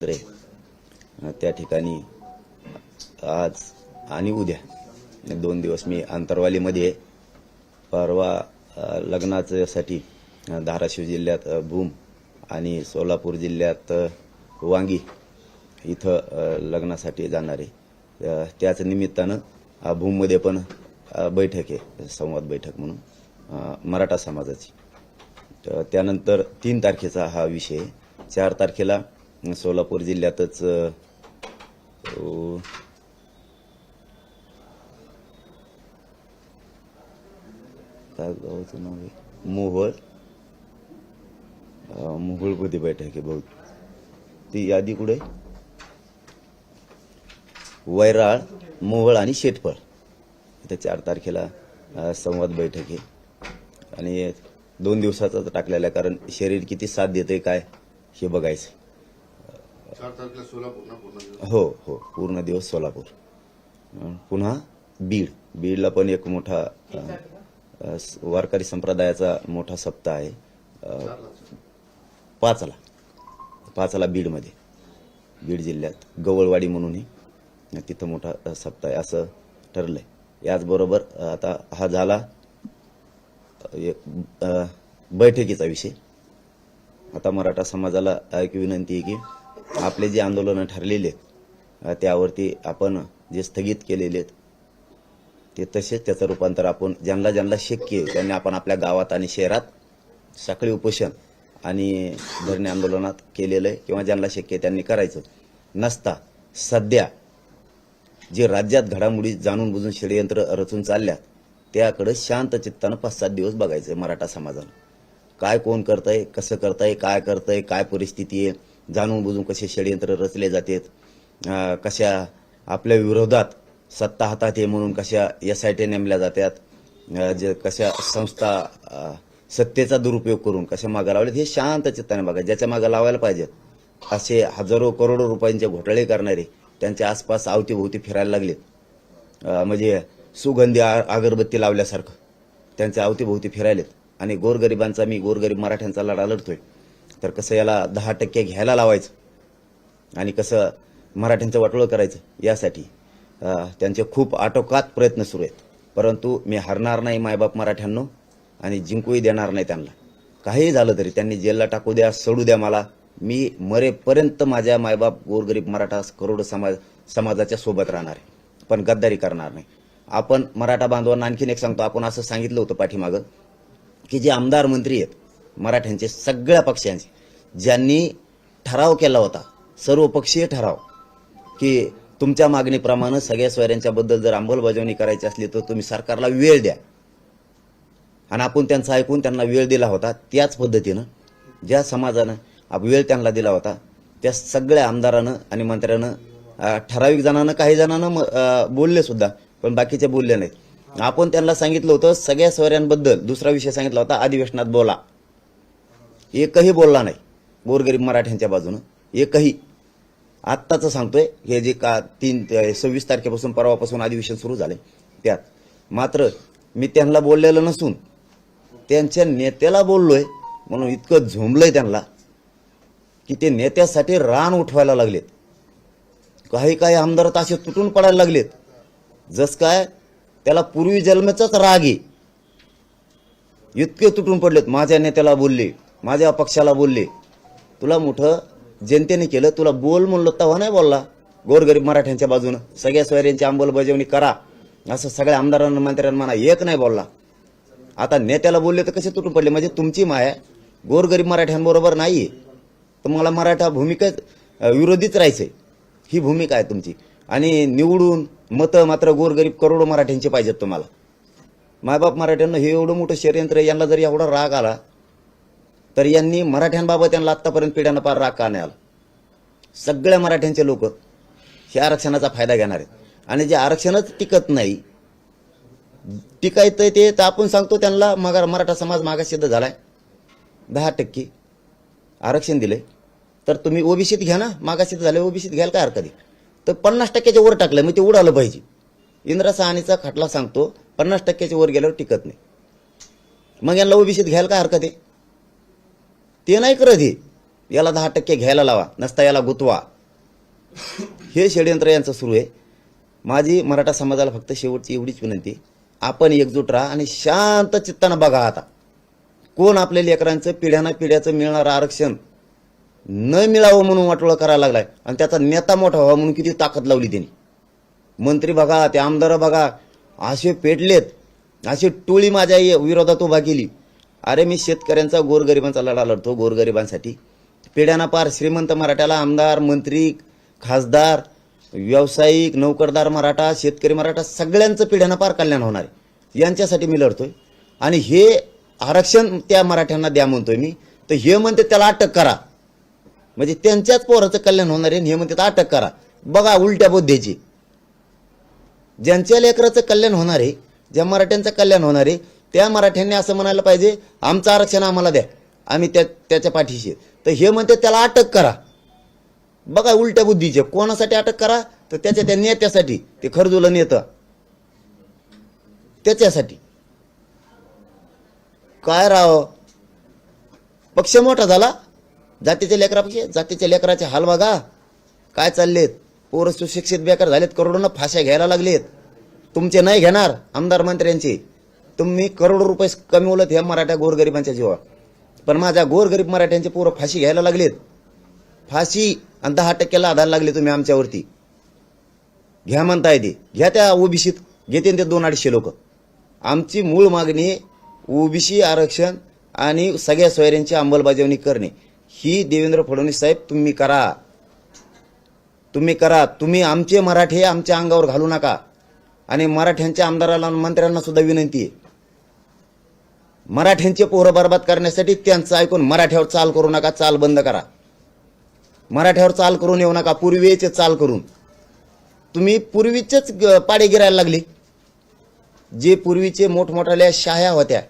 रे. त्या ठिकाणी आज आणि उद्या दोन दिवस मी अंतरवालीमध्ये परवा लग्नाच्यासाठी धाराशिव जिल्ह्यात भूम आणि सोलापूर जिल्ह्यात वांगी इथं लग्नासाठी जाणार. आहे त्याच निमित्तानं भूममध्ये पण बैठक आहे संवाद बैठक म्हणून मराठा समाजाची. त्यानंतर तीन तारखेचा हा विषय आहे. चार तारखेला सोलापूर जिल्ह्यातच अ, हो. काय गावाचं नाव आहे? मोहोळ. बैठक आहे बहुत ती यादी कुठे? वैराळ मोहोळ आणि शेतफळ इथे चार तारखेला संवाद बैठक आहे. आणि दोन दिवसाचाच टाकलेला आहे कारण शरीर किती साथ देते काय हे बघायचं. चार तारखेला सोलापूर ना पूर्ण दिवस? हो हो पूर्ण दिवस सोलापूर. अं, पुन्हा बीड. बीडला पण एक मोठा अं, अं, स- वारकरी संप्रदायाचा मोठा सप्ताह आहे. अं. पाचला. पाचला बीडमध्ये. बीड जिल्ह्यात. गवळवाडी म्हणूनही तिथं मोठा अ, सप्ताह आहे. असं ठरलंय. याचबरोबर अ, आता हा झाला अ, एक, अ, बैठकीचा विषय. आता मराठा समाजाला एक विनंती आहे की आपले जे आंदोलनं ठरलेले आहेत त्यावरती आपण जे स्थगित केलेले आहेत ते तसेच त्याचं रूपांतर आपण ज्यांना ज्यांना शक्य आहे त्यांनी आपण आपल्या गावात आणि शहरात साखळी उपोषण आणि धरणे आंदोलनात केलेलं आहे किंवा ज्यांना शक्य आहे त्यांनी करायचं. नसता सध्या जे राज्यात घडामोडी जाणून बुजून षडयंत्र रचून चालल्यात त्याकडे शांत चित्तानं पाच सात दिवस बघायचं मराठा समाजानं काय कोण करतंय कसं करतंय काय करतंय काय परिस्थिती आहे जाणून बुजून कसे षडयंत्र रचले जातात कशा आपल्या विरोधात सत्ता हातात आहे म्हणून कशा एस आय टी नेमल्या जातात जे कशा संस्था सत्तेचा दुरुपयोग करून कशा मागं लावल्यात हे शांत चित्ताने बघा ज्याच्या मागं लावायला पाहिजे असे हजारो करोडो रुपयांचे घोटाळे करणारे त्यांच्या आसपास अवतीभोवती फिरायला लागलेत. म्हणजे सुगंधी अगरबत्ती लावल्यासारखं त्यांच्या अवतीभोवती फिरायलेत. आणि गोरगरिबांचा मी गोरगरीब मराठ्यांचा लढा लढतोय. तर कसं याला दहा टक्के घ्यायला लावायचं? आणि कसं मराठ्यांचं वाटोळं करायचं? यासाठी त्यांचे खूप आटोकात प्रयत्न सुरू आहेत. परंतु मी हरणार नाही मायबाप मराठ्यांनो आणि जिंकूही देणार नाही त्यांना. काही झालं तरी त्यांनी जेलला टाकू द्या सोडू द्या मला. मी मरेपर्यंत माझ्या मायबाप गोरगरीब मराठा करोड समाज समाजाच्या सोबत राहणार आहे. पण गद्दारी करणार नाही. आपण मराठा बांधवांना आणखीन एक सांगतो. आपण असं सांगितलं होतं पाठीमागं की जे आमदार मंत्री आहेत मराठ्यांचे सगळ्या पक्षांचे. ज्यांनी ठराव केला होता सर्वपक्षीय ठराव की तुमच्या मागणीप्रमाणे सगळ्या सोयऱ्यांच्याबद्दल जर अंमलबजावणी करायची असली तर तुम्ही सरकारला वेळ द्या. आणि आपण त्यांचं ऐकून त्यांना वेळ दिला होता त्याच पद्धतीनं ज्या समाजानं वेळ त्यांना दिला होता त्या सगळ्या आमदारानं आणि मंत्र्यानं ठराविक जणांना काही जणांना बोलले सुद्धा पण बाकीचे बोलले नाहीत. आपण त्यांना सांगितलं होतं सगळ्या सोयऱ्यांबद्दल दुसरा विषय सांगितला होता अधिवेशनात बोला. एकही बोलला नाही. गोरगरीब मराठ्यांच्या बाजूनं. एकही. आत्ताचं सांगतोय हे जे का तीन सव्वीस तारखेपासून परवापासून अधिवेशन सुरू झाले त्यात. मात्र मी त्यांना बोललेलं नसून त्यांच्या नेत्याला बोललोय म्हणून इतकं झोंबलंय त्यांना की ते नेत्यासाठी रान उठवायला लागलेत. काही काही आमदार तर असे तुटून पडायला लागलेत. जस काय त्याला पूर्वी जन्माचाच राग आहे. इतके तुटून पडलेत माझ्या नेत्याला बोलले. माझ्या पक्षाला बोलले तुला मोठं जनतेने केलं तुला बोल म्हणलं तेव्हा नाही बोलला. गोरगरीब मराठ्यांच्या बाजूनं सगळ्या सोयऱ्यांची अंमलबजावणी करा. असं सगळ्या आमदारांना मंत्र्यांना म्हणा एक नाही बोलला. आता नेत्याला बोलले तर कसे तुटून पडले? म्हणजे तुमची माया गोरगरीब मराठ्यांबरोबर नाही तर तुम्हाला मराठा भूमिका विरोधीच राहायचं ही भूमिका आहे तुमची. आणि निवडून मतं मात्र गोरगरीब करोडो मराठ्यांचे पाहिजेत तुम्हाला. मायबाप मराठ्यांना हे एवढं मोठं षडयंत्र यांना जर एवढा राग आला तर यांनी मराठ्यांबाबत त्यांना आत्तापर्यंत पिढ्यानं पार राग का नाही आला? सगळ्या मराठ्यांचे लोक हे आरक्षणाचा फायदा घेणार आहेत. आणि जे आरक्षणच टिकत नाही टिकायचं ते तर आपण सांगतो त्यांना मग मराठा समाज मागासिद्ध झालाय. दहा टक्के आरक्षण दिले तर तुम्ही ओबीसीत घ्या ना मागासिद्ध झाले ओबीसीत घ्याल काय हरकत आहे? तर पन्नास टक्क्याच्या वर टाकलं मग ते उडालं पाहिजे. इंद्रा सहानीचा खटला सांगतो पन्नास टक्क्याच्या वर गेल्यावर टिकत नाही. मग यांना ओबीसीत घ्यायला काय हरकत आहे? ते नाही करत हे. याला दहा टक्के घ्यायला लावा नसता याला गुतवा. हे षडयंत्र यांचं सुरू आहे. माझी मराठा समाजाला फक्त शेवटची एवढीच विनंती. आपण एकजूट राहा आणि शांत चित्तानं बघा आता. कोण आपल्या लेकरांचं पिढ्याना पिढ्याचं मिळणारं आरक्षण न मिळावं म्हणून वाटोळं करायला लागलाय आणि त्याचा नेता मोठा व्हावा म्हणून किती ताकद लावली त्यांनी. मंत्री बघा ते आमदार बघा. असे पेटलेत. अशी टोळी माझ्या विरोधात उभा केली. अरे मी शेतकऱ्यांचा गोरगरिबांचा लढा लढतो गोरगरिबांसाठी. पिढ्याना पार श्रीमंत मराठ्याला आमदार मंत्री खासदार व्यावसायिक नोकरदार मराठा शेतकरी मराठा सगळ्यांचं पिढ्याना पार कल्याण होणार आहे. यांच्यासाठी मी लढतोय. आणि हे आरक्षण त्या मराठ्यांना द्या म्हणतोय मी. तर हे म्हणते त्याला अटक करा. म्हणजे त्यांच्याच पोराचं कल्याण होणार आहे हे म्हणते तर अटक करा. बघा उलट्या बुद्धीची. ज्यांच्या लेकराचं कल्याण होणार आहे ज्या मराठ्यांचं कल्याण होणार आहे त्या मराठ्यांनी असं म्हणायला पाहिजे आमचं आरक्षण आम्हाला द्या. आम्ही त्या त्याच्या पाठीशी तर हे म्हणते त्याला अटक करा. बघा उलट्या बुद्धीचे कोणासाठी अटक करा? तर त्याच्या त्या नेत्यासाठी ते खरजुलं नेतं. त्याच्यासाठी. काय राव? पक्ष मोठा झाला? जातीच्या लेकरापेक्षा जातीच्या लेकराचे हाल बघा. काय चाललेत? पोरं सुशिक्षित बेकार झालेत करोडोनं फाश्या घ्यायला लागलेत. तुमचे नाही घेणार आमदार मंत्र्यांचे. तुम्ही करोडो रुपये कमी ह्या मराठ्या गोरगरिबांच्या जीवावर. पण माझ्या गोरगरीब मराठ्यांचे पोरं फाशी घ्यायला लागलेत. फाशी आणि दहा टक्क्याला आधार लागले तुम्ही आमच्यावरती. घ्या म्हणताय ते. घ्या त्या ओबीसीत. घेते ते दोन अडीचशे लोक. आमची मूळ मागणी ओबीसी आरक्षण आणि सगळ्या सोयऱ्यांची अंमलबजावणी करणे. ही देवेंद्र फडणवीस साहेब तुम्ही करा. तुम्ही करा. तुम्ही आमचे मराठे आमच्या अंगावर घालू नका. आणि मराठ्यांच्या आमदाराला मंत्र्यांना सुद्धा विनंती आहे. मराठ्यांचे पोरं बरबाद करण्यासाठी त्यांचं ऐकून मराठ्यावर चाल करू नका चाल बंद करा. मराठ्यावर चाल करून येऊ नका पूर्वीचे चाल करून. तुम्ही पूर्वीचेच ग- पाडे गिरायला लागले. जे पूर्वीचे मोठमोठ्याल्या शाह्या होत्या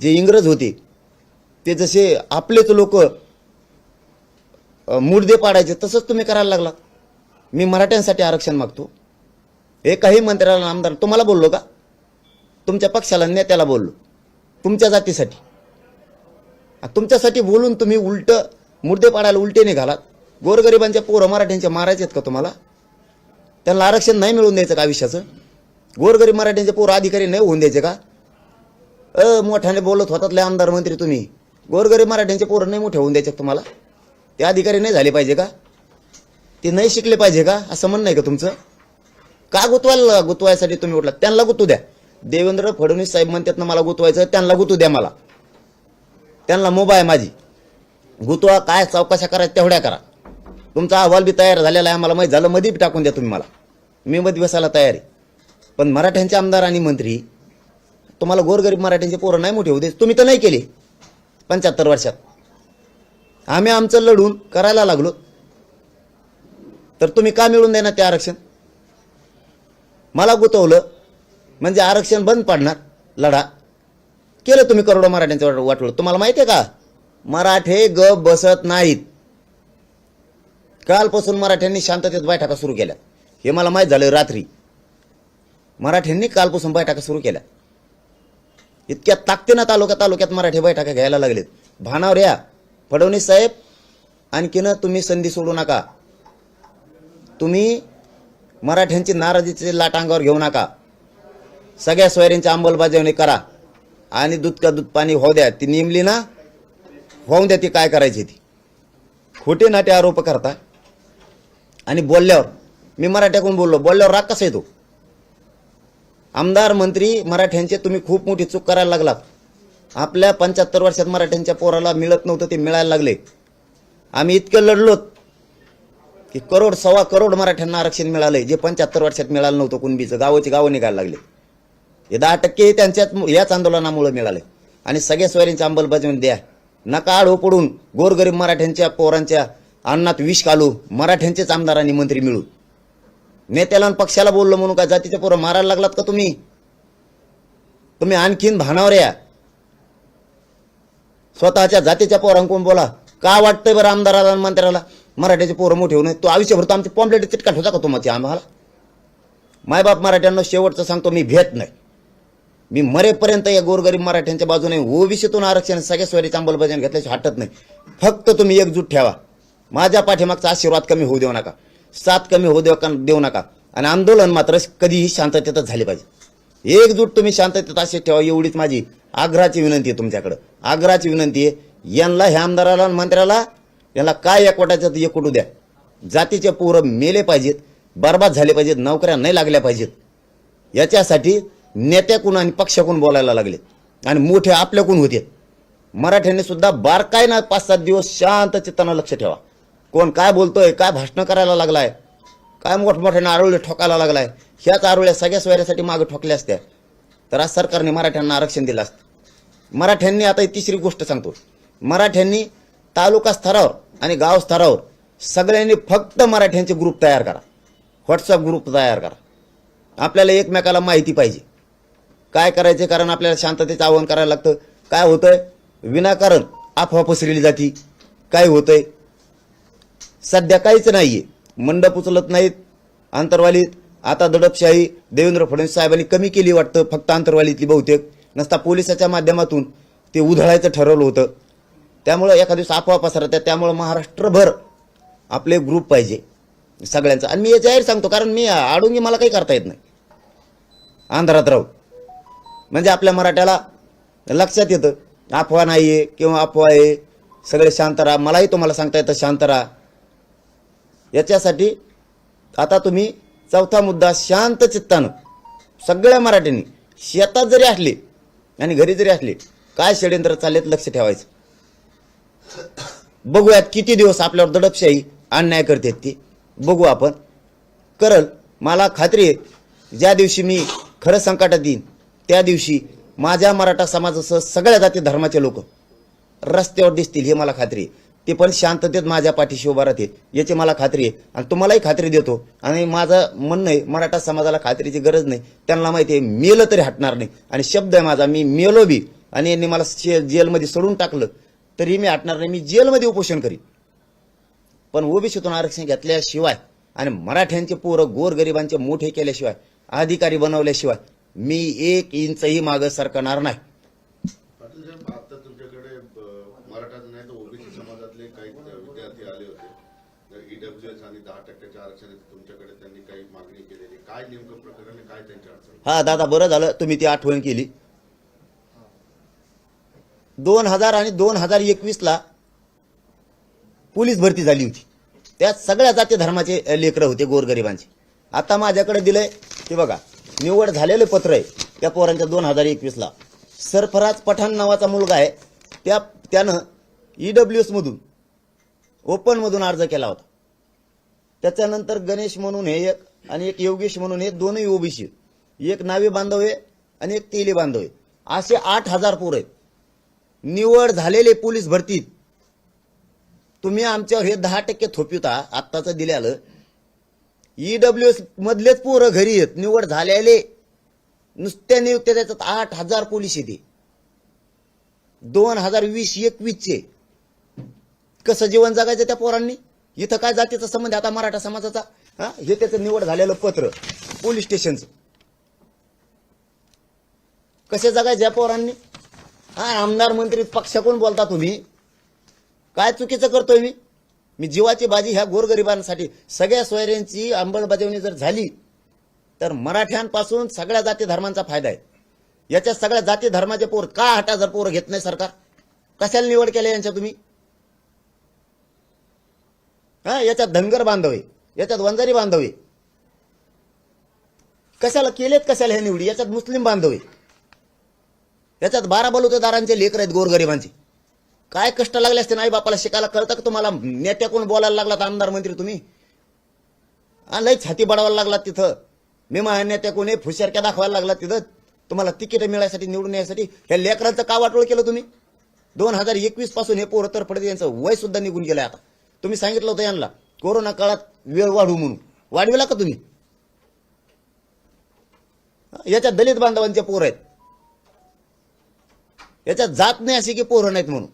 जे इंग्रज होते ते जसे आपलेच लोक मुडदे पाडायचे तसंच तुम्ही करायला लागला मी मराठ्यांसाठी आरक्षण मागतो. हे काही मंत्र्याला आमदार तुम्हाला बोललो का? तुमच्या पक्षाला नेत्याला बोललो. तुमच्या जातीसाठी. तुमच्यासाठी बोलून तुम्ही उलट मुर्दे पाडायला उलटे निघालात गोरगरिबांच्या पोरं मराठ्यांच्या मारायचे आहेत का तुम्हाला? त्यांना आरक्षण नाही मिळवून द्यायचं का आयुष्याचं? गोरगरीब मराठ्यांचे पोरं अधिकारी नाही होऊन द्यायचे का? अ मोठ्याने बोलत होतात लय आमदार मंत्री तुम्ही. गोरगरीब मराठ्यांचे पोरं नाही मोठे होऊन द्यायचे तुम्हाला? ते अधिकारी नाही झाले पाहिजे का? ते नाही शिकले पाहिजे का? असं म्हणणं आहे का तुमचं? का गुतवायला गुतवायसाठी तुम्ही उठला त्यांना गुतू द्या. देवेंद्र फडणवीस साहेब म्हणतात ना मला गुतवायचं त्यांना गुतू द्या मला. त्यांना मोबा आहे माझी. गुतवा काय चौकशा करायच्या तेवढ्या करा. तुमचा अहवाल बी तयार झालेला आहे आम्हाला माहीत झालं मध्ये बी टाकून द्या तुम्ही मला. मी मध्ये बसायला तयार आहे. पण मराठ्यांचे आमदार आणि मंत्री तुम्हाला गोरगरीब मराठ्यांचे पोरं नाही मोठे होऊ तुम्ही तर नाही केले पंच्याहत्तर वर्षात. आम्ही आमचं लढून करायला लागलो. तर तुम्ही का मिळून देणार ते आरक्षण? मला गुतवलं म्हणजे आरक्षण बंद पडणार. लढा. केलं तुम्ही करोडो मराठ्यांचं वाट- तुम्हाला माहिती आहे का? मराठे ग बसत नाहीत. कालपासून मराठ्यांनी शांततेत बैठका सुरू केल्या. हे मला माहीत झालं रात्री. मराठ्यांनी कालपासून बैठका सुरू केल्या. इतक्या ताकदीनं तालुक्या तालुक्यात मराठी बैठका घ्यायला लागलेत. भानावर या. फडणवीस साहेब आणखीन तुम्ही संधी सोडू नका. तुम्ही मराठ्यांची नाराजीची लाट अंगावर घेऊ नका. सगळ्या सोयऱ्यांची अंमलबजावणी करा. आणि दूध का दूध पाणी होऊ द्या ती नेमली ना होऊन द्या ती काय करायची ती. खोटे नाटे आरोप करता. आणि बोलल्यावर मी मराठ्याकडून बोललो बोलल्यावर राग कसा येतो? आमदार मंत्री मराठ्यांचे तुम्ही खूप मोठी चूक करायला लागलात. आपल्या पंच्याहत्तर वर्षात मराठ्यांच्या पोराला मिळत नव्हतं ते मिळायला लागले. आम्ही इतकं लढलोत की करोड सव्वा करोड मराठ्यांना आरक्षण मिळालंय जे पंच्याहत्तर वर्षात मिळालं नव्हतं कुणबीचं. गावाची गावं निघायला लागले. हे दहा टक्के हे याच आंदोलनामुळे मिळाले. आणि सगळ्या सोयरींची अंमलबजावणी द्या. नका आडो पडून गोरगरीब मराठ्यांच्या पोरांच्या अन्नात विष घालू मराठ्यांचेच आमदार आणि मंत्री मिळू नेत्याला आणि पक्षाला बोललो म्हणून का जातीच्या पोरं मारायला लागलात का तुम्ही? तुम्ही आणखीन भानावर या. स्वतःच्या जातीच्या पोरांकडून बोला? का वाटतंय बरं आमदाराला आणि मंत्र्याला? मराठ्याचे पोरं मोठे होऊ नये तो आयुष्यभर तो आमचे पॉम्पलेट चिटकाट होता का तुम्हाला आम्हाला? मायबाप मराठ्यांना शेवटचं सांगतो मी भेट नाही. मी मरेपर्यंत या गोरगरीब मराठ्यांच्या बाजूने ओबीसीतून आरक्षण सगळ्या सोयरीची अंमलबजावणी घेतल्याची हटत नाही. फक्त तुम्ही एकजूट ठेवा. माझ्या पाठीमागचा आशीर्वाद कमी होऊ देऊ नका. साथ कमी होऊ देऊ देऊ नका. आणि आंदोलन मात्र कधीही शांततेतच झाले पाहिजे. एकजूट तुम्ही शांततेत असे ठेवा एवढीच माझी आग्रहाची विनंती आहे तुमच्याकडं. आग्रहाची विनंती आहे यांना ह्या आमदाराला आणि मंत्र्याला यांना काय एकवटायचं ते एकवटू द्या जातीचे पोरं मेले पाहिजेत बर्बाद झाले पाहिजेत नोकऱ्या नाही लागल्या पाहिजेत. याच्यासाठी नेत्याकून आणि पक्षाकून बोलायला लागले. आणि मोठे आपल्याकून होते. मराठ्यांनी सुद्धा बारकाईनं ना पाच सात दिवस शांत चित्तानं लक्ष ठेवा. कोण काय बोलतोय काय भाषणं करायला लागलाय काय मोठमोठ्याने आरोळे ठोकायला लागलाय ह्याच आरोळ्या सगळ्या सोयऱ्यासाठी मागे ठोकल्या असत्या. तर आज सरकारने मराठ्यांना आरक्षण दिलं असतं. मराठ्यांनी आता तिसरी गोष्ट सांगतो. मराठ्यांनी तालुका स्तरावर आणि गाव स्तरावर सगळ्यांनी फक्त मराठ्यांचे ग्रुप तयार करा. व्हॉट्सअप ग्रुप तयार करा. आपल्याला एकमेकाला माहिती पाहिजे. काय करायचे? कारण आपल्याला शांततेचं आवाहन करायला लागतं. काय होतंय? विनाकारण अफवा पसरली जाती. काय होतंय? सध्या काहीच नाहीये. मंडप उचलत नाहीत आंतरवालीत. आता दडपशाही देवेंद्र फडणवीस साहेबांनी कमी केली वाटतं फक्त आंतरवालीतली बहुतेक. नसता पोलिसाच्या माध्यमातून ते उधळायचं ठरवलं होतं. त्यामुळं एखाद दिवस अफवा पसरत त्यामुळं महाराष्ट्रभर आपले ग्रुप पाहिजे. सगळ्यांचा. आणि मी हे जाहीर सांगतो कारण मी आडून मला काही करता येत नाही. आंध्रात राहू. म्हणजे आपल्या मराठ्याला लक्षात येतं अफवा नाही आहे किंवा अफवा आहे सगळे शांत राहा मलाही तुम्हाला सांगता येतं शांत राहा. याच्यासाठी आता तुम्ही चौथा मुद्दा शांत चित्तानं. सगळ्या मराठ्यांनी शेतात जरी असले आणि घरी जरी असले काय षडयंत्र चाललेत लक्ष ठेवायचं. बघूयात किती दिवस आपल्यावर दडपशाही अन्याय करतात ती. बघू आपण. करल मला खात्री आहे ज्या दिवशी मी खरं संकटात येईन त्या दिवशी माझ्या मराठा समाजासह सगळ्या जाती धर्माचे लोक रस्त्यावर दिसतील हे मला खात्री आहे. ते पण शांततेत माझ्या पाठीशी उभा राहतील याची मला खात्री आहे. आणि तुम्हालाही खात्री देतो. आणि माझं म्हणणं आहे मराठा समाजाला खात्रीची गरज नाही. त्यांना माहिती आहे मेलं तरी हटणार नाही. आणि शब्द आहे माझा मी मेलो बी. आणि यांनी मला जेलमध्ये सोडून टाकलं तरी मी हटणार नाही. मी जेलमध्ये उपोषण करीन. पण ओबीसीतून आरक्षण घेतल्याशिवाय आणि मराठ्यांचे पोरं गोरगरिबांचे मोठे केल्याशिवाय अधिकारी बनवल्याशिवाय मी एक इंचही मागं सरकणार नाही. हा दादा बरं झालं. तुम्ही ती आठवण केली. दोन हजार आणि दोन हजार एकवीसला पोलीस भरती झाली होती. त्यात सगळ्या जाती धर्माचे लेकरं होते गोरगरिबांचे. आता माझ्याकडे दिलंय ते बघा. निवड झालेलं पत्र आहे. त्या पोरांच्या दोन हजार एकवीसला सरफराज पठाण नावाचा मुलगा आहे. त्या त्यानं ई डब्ल्यू एसमधून ओपनमधून अर्ज केला होता. त्याच्यानंतर गणेश म्हणून हे एक आणि एक योगेश म्हणून हे दोनही ओबीसी एक नावे बांधव आहे आणि एक तेली बांधव आहे. असे आठ हजार पोर आहेत. निवड झालेले पोलीस भरतीत तुम्ही आमच्यावर हे दहा टक्के थोपिवता आत्ताचं दिल्यालं ईडब्ल्यू एस मधलेच पोरं घरी आहेत निवड झाल्याले नुसत्या नियुक्त्या त्याच्यात आठ हजार पोलीस येते. दोन हजार वीस एकवीसचे कसं जीवन जगायचं त्या पोरांनी? इथं काय जातीचा संबंध आहे आता मराठा समाजाचा? हा? हे त्याचं निवड झालेलं पत्र पोलीस स्टेशनचं. कसे जगायचं या पोरांनी? हा आमदार मंत्री पक्षाकडून बोलता तुम्ही? काय चुकीचं करतोय मी? मी जीवाची बाजी ह्या गोरगरिबांसाठी सगळ्या सोयऱ्यांची अंमलबजावणी जर झाली तर मराठ्यांपासून सगळ्या जाती धर्मांचा फायदा आहे. याच्यात सगळ्या जाती धर्माचे पोर का हटा जर पोरं घेत नाही सरकार? कशाला निवड केली यांच्या तुम्ही? हा याच्यात धनगर बांधव आहे याच्यात वंजारी बांधव आहे. कशाला केलेत कशाला हे निवडी? याच्यात मुस्लिम बांधव आहे. याच्यात बारा बलुतेदारांचे लेकर आहेत गोरगरिबांचे. काय कष्ट लागले असते नाही बापाला शिकायला? कळतं का तुम्हाला? नेत्या कोण बोलायला लागलात आमदार मंत्री तुम्ही? लय छाती बडवायला लागलात तिथं. मी माझ्या नेत्याकडून हे फुशारक्या दाखवायला लागला तिथं. तुम्हाला तिकीट मिळायसाठी निवडून यासाठी ह्या लेकरांचं का वाटोळ केलं तुम्ही? दोन हजार एकवीसपासून हे पोरं तर पडते यांचं वय सुद्धा निघून गेलं आता. तुम्ही सांगितलं होतं यांना कोरोना काळात वेळ वाढू म्हणून. वाढविला का तुम्ही? याच्या दलित बांधवांचे पोरं आहेत. याच्यात जात नाही अशी की पोरं नाहीत म्हणून.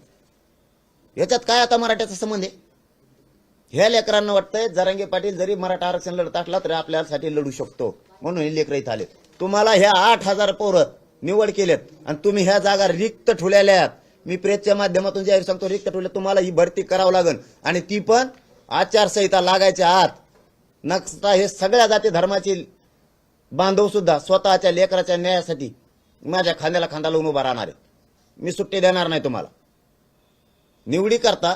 याच्यात काय आता मराठ्याचा संबंध आहे? ह्या लेकरांना वाटतंय जरांगे पाटील जरी मराठा आरक्षण लढत असला तरी आपल्यासाठी लढू शकतो. म्हणून हे लेकर इथं आले तुम्हाला ह्या आठ हजार पोरं निवड केल्यात आणि तुम्ही ह्या जागा रिक्त ठेवलेल्या आहात मी प्रेसच्या माध्यमातून जाहीर सांगतो रिक्त ठेवल्या तुम्हाला ही भरती करावं लागेल आणि ती पण आचारसंहिता लागायच्या आत. नक्षता हे सगळ्या जाती धर्माचे बांधव सुद्धा स्वतःच्या लेकराच्या न्यायासाठी माझ्या खांद्याला खांदा लावून उभा राहणार आहे मी सुट्टी देणार नाही तुम्हाला. निवडी करता.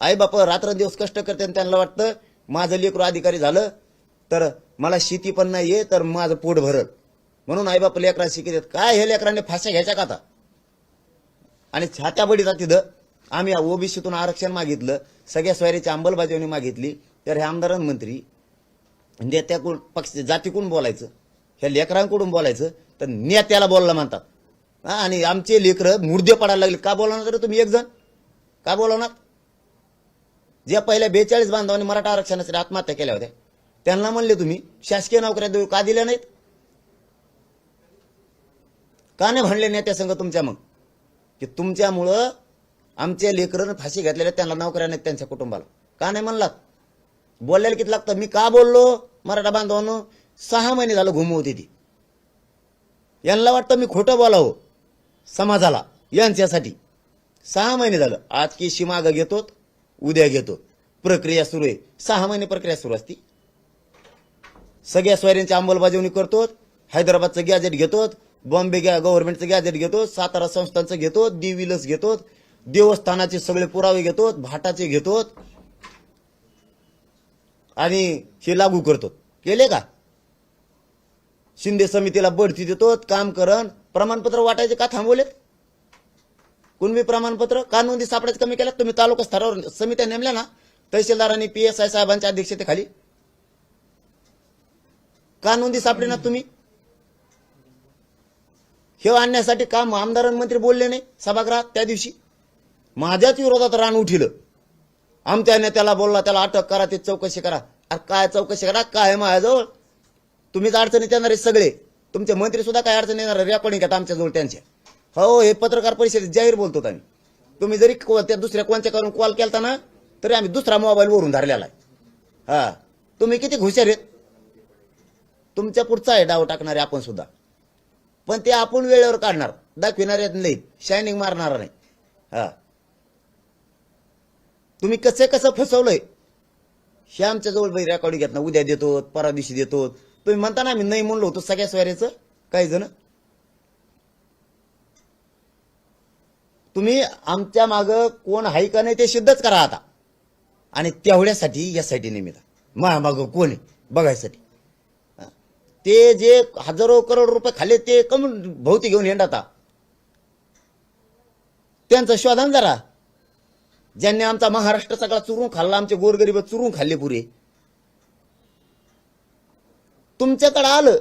आई बाप रात्रंदिवस कष्ट करते आणि त्यांना वाटतं माझं लेकरू अधिकारी झालं तर मला शेती पण नाही आहे तर माझं पोट भरल. म्हणून आई बाप लेकरा शिकत काय हे लेकरांनी फाश्या घ्यायच्या का आता? आणि छात्या बडीचा तिथं. आम्ही ओबीसीतून आरक्षण मागितलं सगळ्या स्वारीची अंमलबजावणी मागितली तर हे आमदार मंत्री नेत्याकडून पक्ष जातीकडून बोलायचं ह्या लेकरांकडून बोलायचं तर नेत्याला बोलला म्हणतात. हा, आणि आमचे लेकरं मुर्दे पडायला लागले. का बोलावणार तर तुम्ही एक जण का बोलावणार? ज्या पहिल्या बेचाळीस बांधवांनी मराठा आरक्षणासाठी आत्महत्या केल्या होत्या त्यांना म्हणले तुम्ही शासकीय नोकऱ्या देऊ का दिल्या नाहीत? का नाही म्हणले नेत्या संघ तुमच्या मग? की तुमच्यामुळं आमच्या लेकरनं फाशी घातलेल्या त्यांना नोकऱ्या नाहीत त्यांच्या कुटुंबाला. का नाही म्हणलात? बोलायला किती लागतं? मी का बोललो? मराठा बांधवांनो सहा महिने झालं घुमवते ती. यांना वाटतं मी खोटं बोलावं. समाजाला यांच्यासाठी. सहा महिने झालं. आज केशी मागं घेतो उद्या घेतो प्रक्रिया सुरू आहे. सहा महिने प्रक्रिया सुरू असती. सगळ्या स्वाऱ्यांची अंमलबजावणी करतो हैदराबादचं गॅजेट घेतो बॉम्बे गॅ गव्हर्नमेंटचं गॅजेट घेतो सातारा संस्थांचं घेतो दिविलस घेतो देवस्थानाचे सगळे पुरावे घेतो भाटाचे घेतो आणि हे लागू करतो केले का? शिंदे समितीला बढती देतो काम करण. प्रमाणपत्र वाटायचे का थांबवलेत? कुणबी प्रमाणपत्र? का नोंदी सापडायचं कमी केल्यात? तुम्ही तालुका स्तरावर समित्या नेमल्या ना? तहसीलदारांनी पी एस आय साहेबांच्या अध्यक्षतेखाली. का नोंदी सापडे ना तुम्ही? हे आणण्यासाठी का आमदार मंत्री बोलले नाही सभागृहात त्या दिवशी. माझ्याच विरोधात रान उठिलं. आमच्या नेत्याला बोलला त्याला अटक करा ते चौकशी करा. अरे काय चौकशी करा? काय माझ्याजवळ? तुम्हीच अडचणीत येणारे सगळे. तुमचे मंत्री सुद्धा काय अडचण येणार? रेकॉर्डिंग घेतात आमच्याजवळ त्यांच्या हो हे पत्रकार परिषदेत जाहीर बोलतो आम्ही. तुम्ही जरी त्या दुसऱ्या कोणत्या करून कॉल केलता ना तरी आम्ही दुसरा मोबाईल वरून धरलेला आहे. हा. तुम्ही किती हुशार आहेत? तुमच्या पुढचा आहे डाव टाकणारे आपण सुद्धा. पण ते आपण वेळेवर काढणार. दाखविणार नाही शायनिंग मारणार नाही. हा. तुम्ही कसं कसं फसवलंय? हे आमच्याजवळ बाई रेकॉर्डिंग घेत ना. उद्या देतो परा दिवशी देतो तुम्ही म्हणता ना आम्ही नाही म्हणलो होतो सगळ्या स्वाऱ्याचं काही जण. तुम्ही आमच्या माग कोण आहे का नाही ते सिद्धच करा आता. आणि तेवढ्यासाठी यासाठी निमित्त. मा माग कोण आहे बघायसाठी. ते जे हजारो करोड रुपये खाल्ले ते कम भोवती घेऊन येणार आता. त्यांचं शोधान जरा. ज्यांनी आमचा महाराष्ट्र सगळा चुरून खाल्ला आमचे गोरगरीब चुरून खाल्ले पुरे. तुमच्याकडे आलं.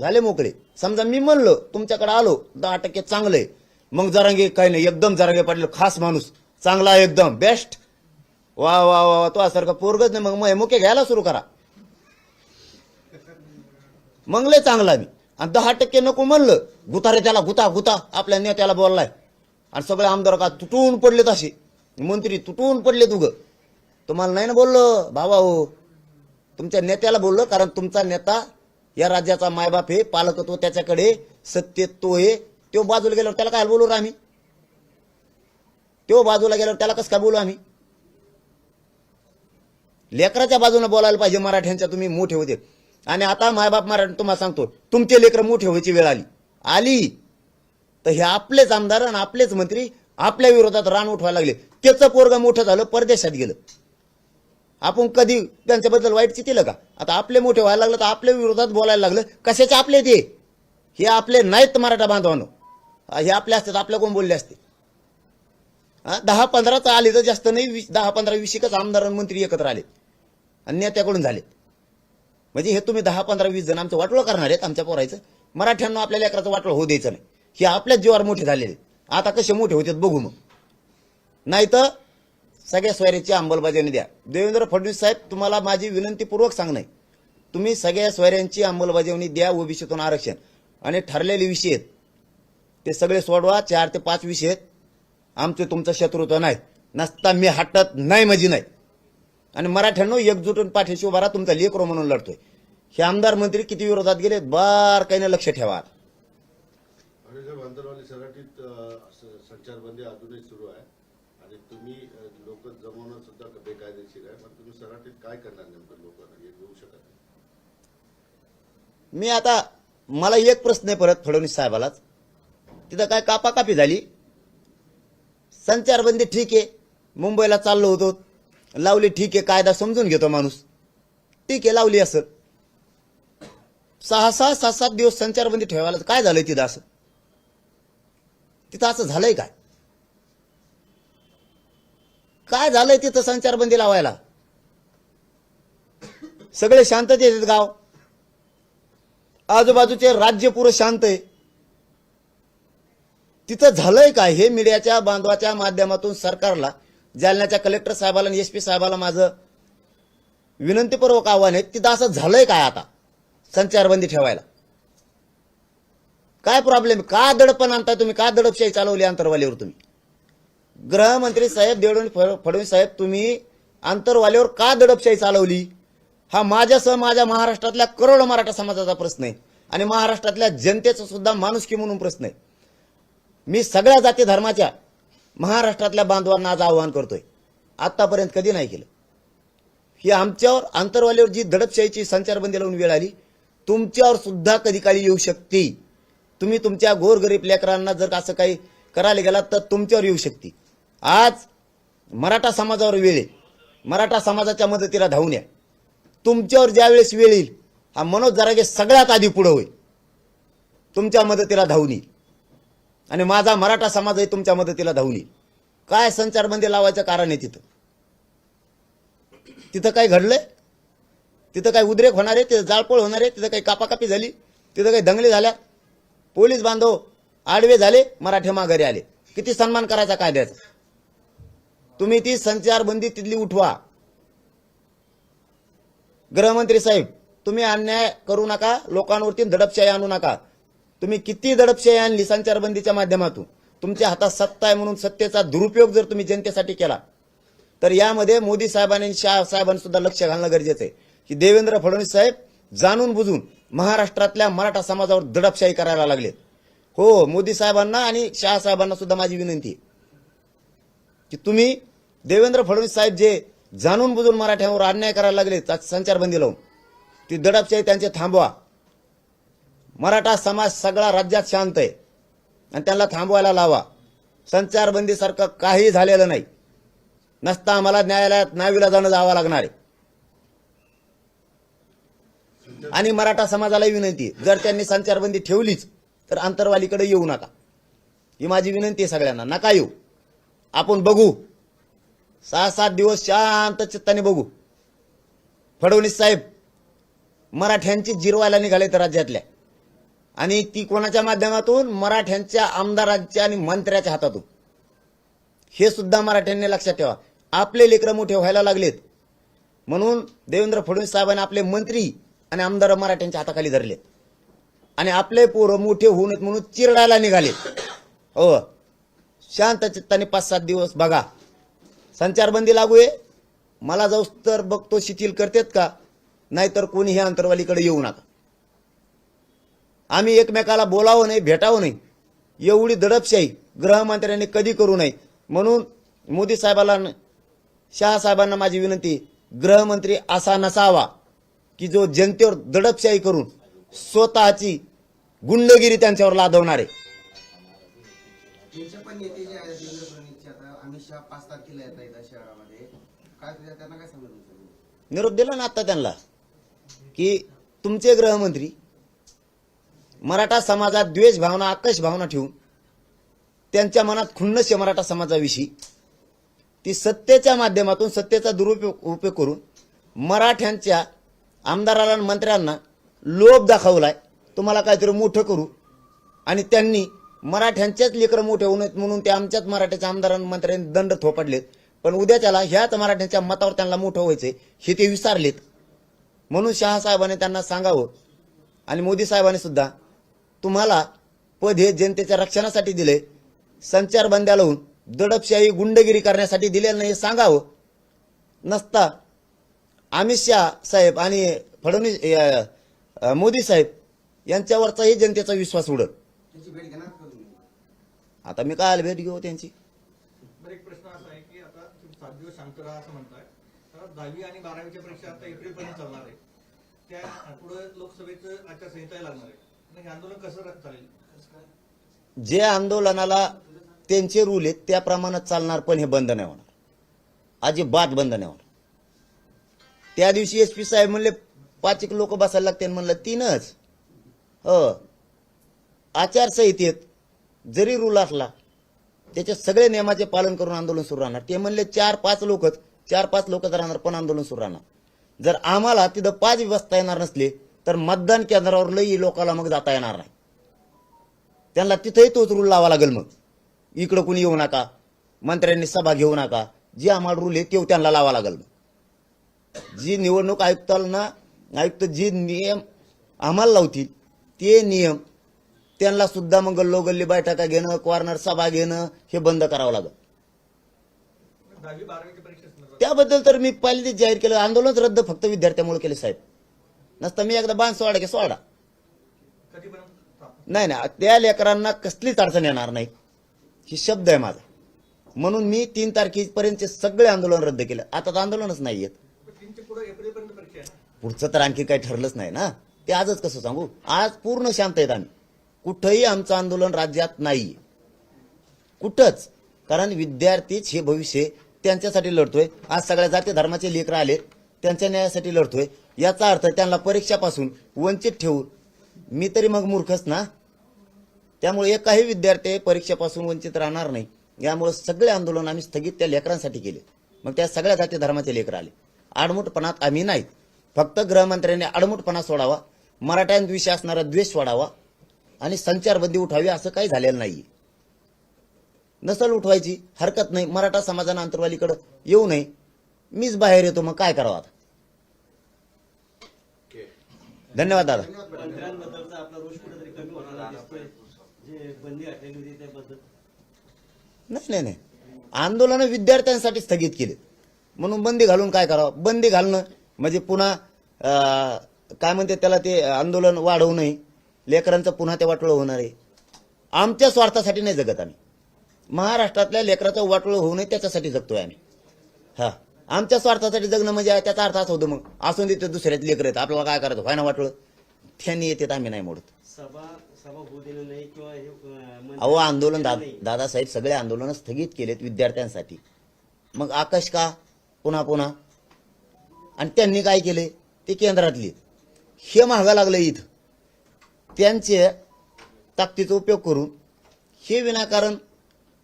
झाले मोकळे. समजा मी म्हणलो तुमच्याकडे आलो दहा टक्के चांगलंय मग जरांगे काही नाही एकदम जरांगे पाटील खास माणूस. चांगला एकदम बेस्ट वा वा वा वा तो सारखा पोरगच नाही. मग मग मुके घ्यायला सुरू करा. मग लय चांगला मी. आणि दहा टक्के नको म्हणलं गुतारे त्याला गुता गुता. आपल्या नेत्याला बोललाय. आणि सगळे आमदार का तुटून पडलेत तसे मंत्री तुटून पडले तुग तुम्हाला नाही ना बोललो भावा हो. तुमच्या नेत्याला बोललो कारण तुमचा नेता या राज्याचा मायबाप आहे पालकत्व त्याच्याकडे सत्य तो आहे. तो बाजूला गेल्यावर त्याला काय बोलू आम्ही? तो बाजूला गेल्यावर त्याला कसं काय बोलू आम्ही? लेकराच्या बाजूने बोलायला पाहिजे मराठ्यांच्या तुम्ही मोठे होते आणि आता मायबाप मराठी तुम्हाला सांगतो तुमचे लेकर मोठे व्हायची वेळ आली. आली. तर हे आपलेच आमदार आणि आपलेच मंत्री आपल्या विरोधात रान उठवायला लागले. त्याचं पोरग मोठं झालं परदेशात गेलं. आपण कधी त्यांच्याबद्दल वाईट चितीलं का? आता आपले मोठे व्हायला लागलं तर आपल्या विरोधात बोलायला लागलं. कशाचे आपले ते? हे आपले नाहीत मराठा बांधवानो. हे आपले असतात आपल्या कोण बोलले असते? दहा पंधराच आले तर जास्त नाही वीस दहा पंधरा वीस एकच आमदार आणि मंत्री एकत्र आले. आणि नेत्याकडून झाले म्हणजे हे तुम्ही दहा पंधरा वीस जण आमचं वाटोळं करणार आहेत आमच्या पोरायचं. मराठ्यांना आपल्या लेकराचं वाटोळं होऊ द्यायचं नाही. हे आपल्याच जीवावर मोठे झालेले आता कसे मोठे होते बघू मग. नाही तर सगळ्या स्वाऱ्याची अंमलबजावणी द्या. देवेंद्र फडणवीस साहेब तुम्हाला माझी विनंतीपूर्वक सांगणं तुम्ही सगळ्या स्वाऱ्यांची अंमलबजावणी द्या ओबीसीतून आरक्षण. आणि ठरलेले विषय आहेत ते सगळे सोडवा चार ते पाच विषय आहेत. आमचे तुमचं शत्रुत्व नाही नसता मी हटत नाही माझी नाही. आणि मराठ्यांनो एकजुटून पाठीशी उभा राहा तुमचा लेकरो म्हणून लढतोय. हे आमदार मंत्री किती विरोधात गेले बारकाईने लक्ष ठेवा. संचारबंदी अजूनही सुरू आहे आणि तुम्ही लोक जमवणं सुद्धा बेकायदेशीर तलाठीत काय करणार नेमकं लोकांना हे शकत नाही. मी आता मला एक प्रश्न आहे परत फडणवीस साहेबालाच. तिथं काय कापाकापी झाली? संचारबंदी ठीक आहे मुंबईला चाललो होतो. लावली ठीक आहे कायदा समजून घेतो माणूस. ठीक आहे लावली असं. सहा सहा सात सात दिवस संचारबंदी ठेवायला काय झालंय तिथं असं? तिथं असं झालंय काय? काय झालंय तिथं संचारबंदी लावायला? सगळे शांततेत आहेत गाव. आजूबाजूचे राज्य पुरं शांत आहे. तिथं झालंय काय हे मीडियाच्या बांधवाच्या माध्यमातून सरकारला जालन्याच्या कलेक्टर साहेबाला आणि एस पी साहेबाला माझं विनंतीपूर्वक आव्हान आहे. तिथं असं झालंय काय आता? संचारबंदी ठेवायला. काय प्रॉब्लेम का दडपण आणताय तुम्ही? का दडपशाही चालवली अंतरवालीवर तुम्ही? गृहमंत्री साहेब देवेंद्र फडणवीस साहेब तुम्ही अंतरवालीवर का दडपशाही चालवली? हा माझ्यासह माझ्या महाराष्ट्रातल्या करोडो मराठा समाजाचा प्रश्न आहे. आणि महाराष्ट्रातल्या जनतेचा सुद्धा माणुसकी म्हणून प्रश्न आहे. मी सगळ्या जाती धर्माच्या महाराष्ट्रातल्या बांधवांना आज आवाहन करतोय. आतापर्यंत कधी नाही केलं. ही आमच्यावर आंतरवालीवर जी दडपशाहीची संचारबंदी लावून वेळ आली तुमच्यावर सुद्धा कधी काळी येऊ शकते. तुम्ही तुमच्या गोरगरीब लेकरांना जर असं काही करायला गेलात तर तुमच्यावर येऊ शकते. आज मराठा समाजावर वेळ आहे. मराठा समाजाच्या मदतीला धावून या. तुमच्यावर ज्यावेळेस वेळ येईल हा मनोज जरागे सगळ्यात आधी पुढं होईल. तुमच्या मदतीला धावून येईल. आणि माझा मराठा समाजही तुमच्या मदतीला धावून येईल. काय संचारबंदी लावायचं कारण आहे तिथं? तिथं काय घडलंय? तिथं काय उद्रेक होणार आहे? तिथं जाळपोळ होणार आहे? तिथं काही कापाकापी झाली? तिथं काही दंगली झाल्या? पोलीस बांधव आडवे झाले? मराठे माघारी आले. किती सन्मान करायचा कायद्याचा? तुम्ही ती संचारबंदी तिथली उठवा. गृहमंत्री साहेब तुम्ही अन्याय करू नका लोकांवरती दडपशाही आणू नका. तुम्ही किती दडपशाही आणली संचारबंदीच्या माध्यमातून? तुमच्या हातात सत्ता आहे म्हणून सत्तेचा दुरुपयोग जर तुम्ही जनतेसाठी केला तर यामध्ये मोदी साहेबांनी शाह साहेबांनी सुद्धा लक्ष घालणं गरजेचं आहे. की देवेंद्र फडणवीस साहेब जाणून बुजून महाराष्ट्रातल्या मराठा समाजावर दडपशाही करायला लागलेत. हो मोदी साहेबांना आणि शाह साहेबांना सुद्धा माझी विनंती आहे. की तुम्ही देवेंद्र फडणवीस साहेब जे जाणून बुजून मराठ्यांवर अन्याय करायला लागले संचारबंदी लावून. ती दडपशाही त्यांचे थांबवा. मराठा समाज सगळा राज्यात शांत आहे. आणि त्यांना थांबवायला लावा. संचारबंदीसारखं काही झालेलं नाही. नसता आम्हाला न्यायालयात नावीला जाणं जावं लागणार आहे. आणि मराठा समाजालाही विनंती जर त्यांनी संचारबंदी ठेवलीच तर आंतरवालीकडे येऊ नका. ही माझी विनंती आहे सगळ्यांना. नका येऊ. आपण बघू. सहा सात दिवस शांत चित्ताने बघू. फडणवीस साहेब मराठ्यांची जिरवायला निघालेत राज्यातल्या. आणि ती कोणाच्या माध्यमातून? मराठ्यांच्या आमदारांच्या आणि मंत्र्याच्या हातातून. हे सुद्धा मराठ्यांनी लक्षात ठेवा. आपले लेकरं मोठे व्हायला लागलेत. म्हणून देवेंद्र फडणवीस साहेबांनी आपले मंत्री आणि आमदार मराठ्यांच्या हाताखाली धरलेत. आणि आपले पोरं मोठे होऊ नयेत म्हणून चिरडायला निघाले हो. शांत चित्ताने पाच सात दिवस बघा. संचारबंदी लागू आहे. मला जाऊस तर बघतो शिथिल करतेत का? नाहीतर कोणीही अंतरवालीकडे येऊ नका. आम्ही एकमेकाला बोलावं नाही भेटावं नाही. एवढी दडपशाही गृहमंत्र्यांनी कधी करू नये. म्हणून मोदी साहेबाला शहासाहेबांना साहेबांना माझी विनंती गृहमंत्री असा नसावा की जो जनतेवर दडपशाही करून स्वतःची गुंडगिरी त्यांच्यावर लादवणार. आहे त्यांचे पण नेते जे आहेत देवेंद्र फडणवीसचे आता अमित शहा पाच तारखेला येत आहेत शहरामध्ये. काय तुझ्या त्यांना काय सांगत होतं निरोप दिला ना आता त्यांना? की तुमचे गृहमंत्री मराठा समाजात द्वेष भावना आकश भावना ठेवून त्यांच्या मनात खुन्नस आहे मराठा समाजाविषयी. ती सत्तेच्या माध्यमातून सत्तेचा दुरुपयोग उपयोग करून मराठ्यांच्या आमदाराला आणि मंत्र्यांना लोभ दाखवलाय. तुम्हाला काहीतरी मोठं करू. आणि त्यांनी मराठ्यांच्याच लेकरं मोठे होऊ नयेत म्हणून ते आमच्याच मराठ्याच्या आमदारांना मंत्र्यांनी दंड थोपडलेत पण उद्याच्याला ह्याच मराठ्यांच्या मतावर त्यांना मोठं व्हायचंय हे ते विसरलेत. म्हणून शहासाहेबांनी त्यांना सांगावं आणि मोदी साहेबांनी सुद्धा तुम्हाला पद हे जनतेच्या रक्षणासाठी दिले संचारबंद्या लावून दडपशाही गुंडगिरी करण्यासाठी दिलेलं नाही हे सांगावं. नसता अमित शहा साहेब आणि फडणवीस मोदी साहेब यांच्यावरचाही जनतेचा विश्वास उडत त्याची भेट घेणार का तुम्ही आता मी काय भेट घेऊ त्यांची? एक प्रश्न असा आहे की आता सात दिवस शांत राहा असं म्हणताय. तर दहावी आणि बारावीच्या परीक्षा आता एप्रिल पर्यंत चालणार आहे. त्या पुढे लोकसभेचं आचारसंहिता लागणार आहे. हे आंदोलन कसं चालेल? जे आंदोलनाला त्यांचे रूल आहेत त्याप्रमाणे चालणार पण हे बंद नाही होणार. अजिबात बंद नाही होणार. त्या दिवशी एस पी साहेब म्हणले पाच एक लोक बसायला लागते म्हणलं तीनच. हो. आचारसंहितेत जरी रूल असला त्याच्या सगळे नियमाचे पालन करून आंदोलन सुरू राहणार. ते म्हणले चार पाच लोकच चार पाच लोकच राहणार पण आंदोलन सुरू राहणार. जर आम्हाला तिथं पाच व्यवस्था येणार नसले तर मतदान केंद्रावर लई लोकांना मग जाता येणार नाही. त्यांना तिथंही तोच रूल लावा लागेल मग. इकडं कुणी येऊ नका मंत्र्यांनी सभा घेऊ नका जे आम्हाला रूल आहे ते त्यांना लावा लागेल मग. जी निवडणूक आयुक्तांना आयुक्त जे नियम आम्हाला लावतील ते नियम त्यांना सुद्धा मग गल्लोगल्ली बैठका घेणं कॉर्नर सभा घेणं हे बंद करावं लागेल. त्याबद्दल तर मी पहिल्यांदाच जाहीर केलं आंदोलनच रद्द फक्त विद्यार्थ्यामुळे केले साहेब. नसतं मी एकदा बांध सोडा की सोडा. नाही ना त्या लेकरांना कसलीच अडचण येणार नाही. ही शब्द आहे माझा. म्हणून मी तीन तारखेपर्यंतचे सगळे आंदोलन रद्द केलं. आता तर आंदोलनच नाही येत पुढचं तर आणखी काही ठरलंच नाही ना. ते आजच कसं सांगू? आज पूर्ण शांत आहेत आम्ही. कुठंही आमचं आंदोलन राज्यात नाही. कुठंच. कारण विद्यार्थीच हे भविष्य त्यांच्यासाठी लढतोय. आज सगळ्या जाती धर्माचे लेकर आले त्यांच्या न्यायासाठी लढतोय. याचा अर्थ त्यांना परीक्षापासून वंचित ठेवून मी तरी मग मूर्खच ना? त्यामुळे एकाही विद्यार्थी परीक्षेपासून वंचित राहणार नाही. यामुळे सगळे आंदोलन आम्ही स्थगित त्या लेकरांसाठी केले. मग त्या सगळ्या जाती धर्माचे लेकर आले. आडमुटपणात आम्ही नाहीत. फक्त गृहमंत्र्यांनी आडमुटपणा सोडावा. मराठ्यांविषयी असणारा द्वेष सोडावा आणि संचारबंदी उठावी असं काही झालेलं नाही. नसल उठवायची हरकत नाही. मराठा समाजानं अंतरवालीकडे येऊ नये. मीच बाहेर येतो मग काय करावं आता? धन्यवाद दादा. नाही नाही नाही. आंदोलन विद्यार्थ्यांसाठी स्थगित केले. म्हणून बंदी घालून काय करावं? बंदी घालणं म्हणजे पुन्हा काय म्हणते त्याला ते आंदोलन वाढवू नये. लेकरांचं पुन्हा ते वाटोळं होणार आहे. आमच्या स्वार्थासाठी नाही जगत आम्ही. महाराष्ट्रातल्या लेकराचं वाटोळं होऊ नये त्याच्यासाठी जगतोय आम्ही. हा. आमच्या स्वार्थासाठी जगणं म्हणजे त्याचा अर्थ असा होतो मग. असून तिथे दुसऱ्याच लेकर आहेत. आपल्याला काय करायचं? व्हाय ना वाटोळं. त्यांनी येते आम्ही नाही मोडत. अहो आंदोलन दा-. दादासाहेब सगळे आंदोलन स्थगित केलेत विद्यार्थ्यांसाठी. मग आकाश का? पुन्हा पुन्हा. आणि त्यांनी काय केले? ते केंद्रातले हे महागा लागलं इथं. त्यांचे ताकदीचा उपयोग करून हे विनाकारण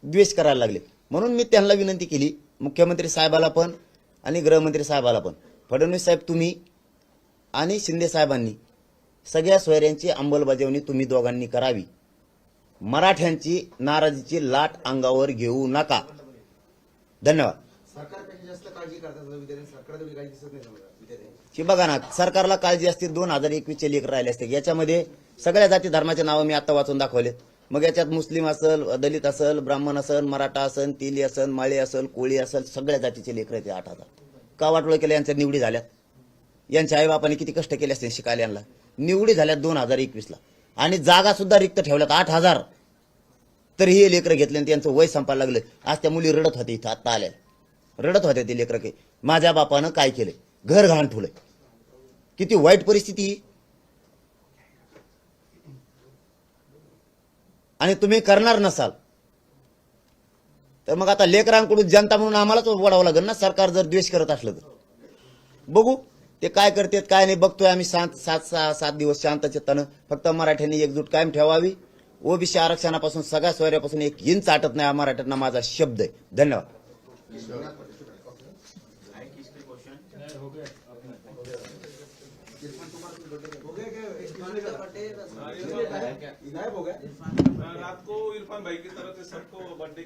द्वेष करायला लागले. म्हणून मी त्यांना विनंती केली मुख्यमंत्री साहेबाला पण आणि गृहमंत्री साहेबाला पण. फडणवीस साहेब तुम्ही आणि शिंदे साहेबांनी सगळ्या सोयऱ्यांची अंमलबजावणी तुम्ही दोघांनी करावी. मराठ्यांची नाराजीची लाट अंगावर घेऊ नका. धन्यवाद. की? बघा ना सरकारला काळजी असते दोन हजार एकवीसचे लेकर राहिले असते. याच्यामध्ये सगळ्या जाती धर्माचे नावं मी आता वाचून दाखवले मग याच्यात मुस्लिम असल दलित असल ब्राह्मण असल मराठा असल तिली असल माळी असल कोळी असल सगळ्या जातीचे लेकर आहेत आठ हजार. का वाटोळं केलं यांच्या निवडी झाल्यात? यांच्या आईबापाने किती कष्ट केले असते शिकायला यांना? निवडी झाल्यात दोन हजार एकवीसला. आणि जागा सुद्धा रिक्त ठेवल्यात आठ हजार. तर हे लेकरं घेतले आणि त्यांचं वय संपायला लागलं. आज त्या मुली रडत होते इथं आत्ता आल्या. रडत होत्या ते लेकरं काही माझ्या बापानं काय केलंय? घर घाण ठुलंय किती वाईट परिस्थिती ही. आणि तुम्ही करणार नसाल. तर मग आता लेकरांकडून जनता म्हणून आम्हालाच वडावं लागेल ना सरकार जर द्वेष करत असलं तर. बघू ते काय करतात काय नाही बघतोय आम्ही सात सात सहा सात दिवस शांत चित्तानं फक्त मराठ्यांनी एकजूट कायम ठेवावी. ओबीसी आरक्षणापासून सगळ्या सोयऱ्यापासून एक इंच आटत नाही हा मराठ्यांना माझा शब्द आहे. धन्यवाद. रात को इरफान भाई की तरफ से सबको बर्थडे